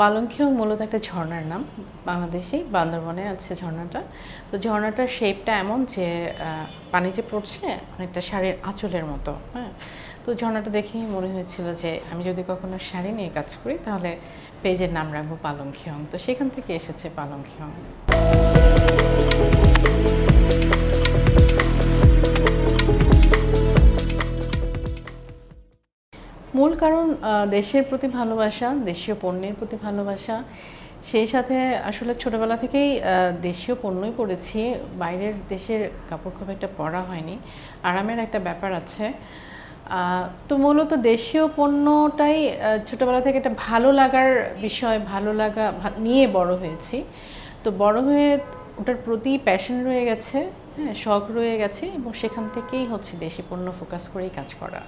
পালংখিং মূলত একটা ঝর্ণার নাম বাংলাদেশে, বান্দরবনে আছে ঝর্ণাটা। তো ঝর্ণাটার শেপটা এমন যে পানি যে পড়ছে, অনেকটা শাড়ির আঁচলের মতো হ্যাঁ? তো ঝর্ণাটা দেখেই মনে হয়েছিল যে, আমি যদি কখনো শাড়ি নিয়ে কাজ করি, তাহলে পেজের নাম রাখব পালংখিং তো সেখান থেকে এসেছে পালংখিং মূল কারণ দেশের প্রতি ভালোবাসা, দেশীয় পণ্যের প্রতি ভালোবাসা। সেই সাথে আসলে ছোটবেলা থেকেই দেশীয় পণ্যই পড়েছি। বাইরের দেশের কাপড় খুব একটা পরা হয়নি। আরামের একটা ব্যাপার আছে। তো মূলত দেশীয় পণ্যটাই ছোটবেলা থেকে একটা ভালো লাগার বিষয়, ভালো লাগা নিয়ে বড় হয়েছি। তো বড় হয়ে ওটার প্রতি প্যাশন রয়ে গেছে হ্যাঁ শখ রয়ে গেছে এবং সেখান থেকেই হচ্ছে দেশি পণ্য ফোকাস করেই কাজ করা।